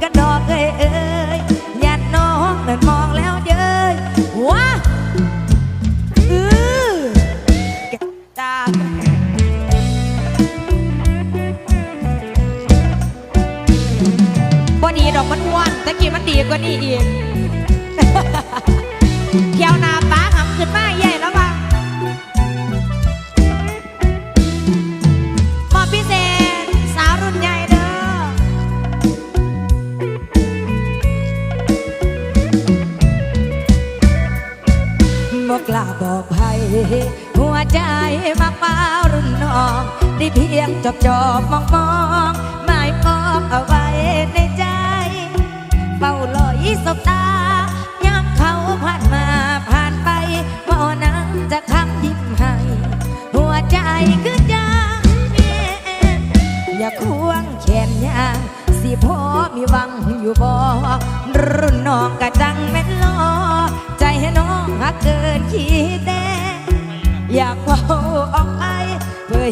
เอ้ยยันน้องนั่นมองแล้วเย้ยว้าเออแกตาบ่ดีดอกมันอ้วนตะกี้มันดีกว่านี้อีกเที่ยวนาป้าหำขึ้นมา บอกกล้าบอกใครหัวใจมักเป้ารุ่นน้องได้เพียงจอบจอบมองมองหมายปองเอาไว้ในใจเฝ้าลอยสบตายามเขาผ่านมาผ่านไปว่านั้นจะคำยิ้มให้หัวใจคือจางเมียอย่าควงแขนยางสิพอมีวังอยู่บ่รุ่นน้องกะจังแม่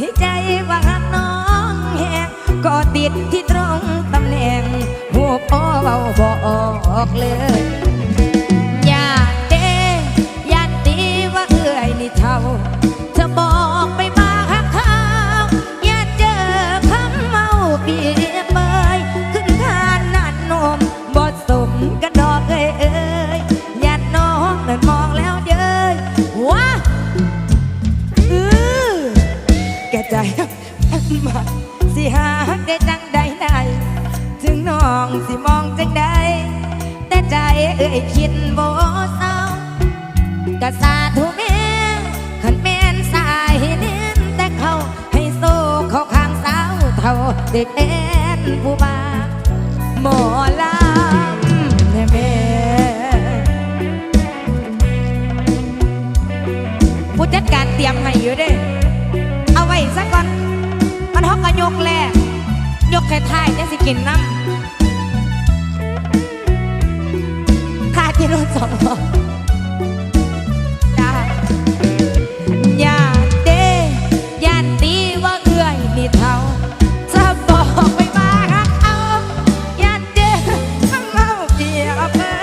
ยใจว่าหักน้องแหงก็ติดที่ตรงตำแหน่งหัวพ่อเบาบอกเลยอย่าเด้อย่าตีว่าเอื่อยนี่เท่าเธอบอกไปมาหักเขาอย่าเจอคำเมาเปียเปยขึ้นทานนั่นมบอดสมกันดอกเอ้ยเอ้ย แกใจมาสิหาได้จังใดไดถึงน้องสิมองจังใดแต่ใจเอ่ยคิดบ่เศร้ากะสาธุแม่ขันแม่นสายเน้นแต่เขาให้โซ่เขาข้างสาวเท่าเด็กแอนผู้บาหมอลำแม่แม่ผู้จัดการเตรียมให้อยู่เด้ ซะก่อน มันฮอกกะยกแลกยกแค่ท้ายจะสิกินน้ำค่าที่รถสองจ้าอย่าเดย่านตีว่าเอื้อยนี่เท่าจะบอกไปมารักเอาย่านเด้ข้างเมาเดียวเพิ่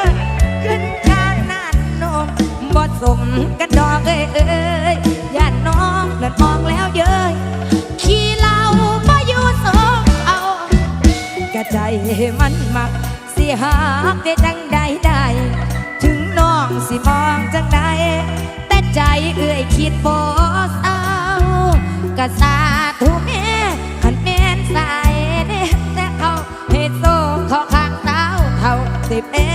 ขึ้นคานนั่นนมบ่สมกันดอกเอ้ย มันมัก สิหากได้จังใดได้ ถึงน้องสิมองจังใดแต่ใจเอื้อยคิดบ่เศร้ากะสาธุแม่ขันแม่นสายเด้แต่เขาเฮ็ดโซเขาข้างเท้าเท่าสิบเอ็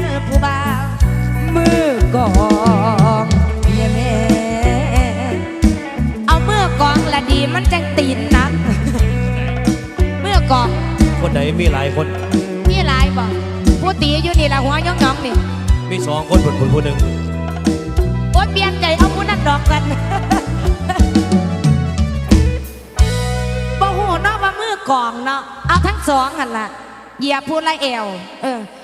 นผู้บ่าวมือกองแม่แม่เอามือกองละดีมันจังตีนนักมือกอง คนไหนมีหลายคน มีหลายบอกผู้ตีอยู่นี่ละหัวย่องๆนี่ มีสองคนผลผลผู้หนึ่งโอ๊ยเปลี่ยนใจเอาผู้นั้นดอกกันบ่หูเนาะว่ามือกองเนาะเอาทั้งสองหันล่ะเหยียบผู้ละเอว เออ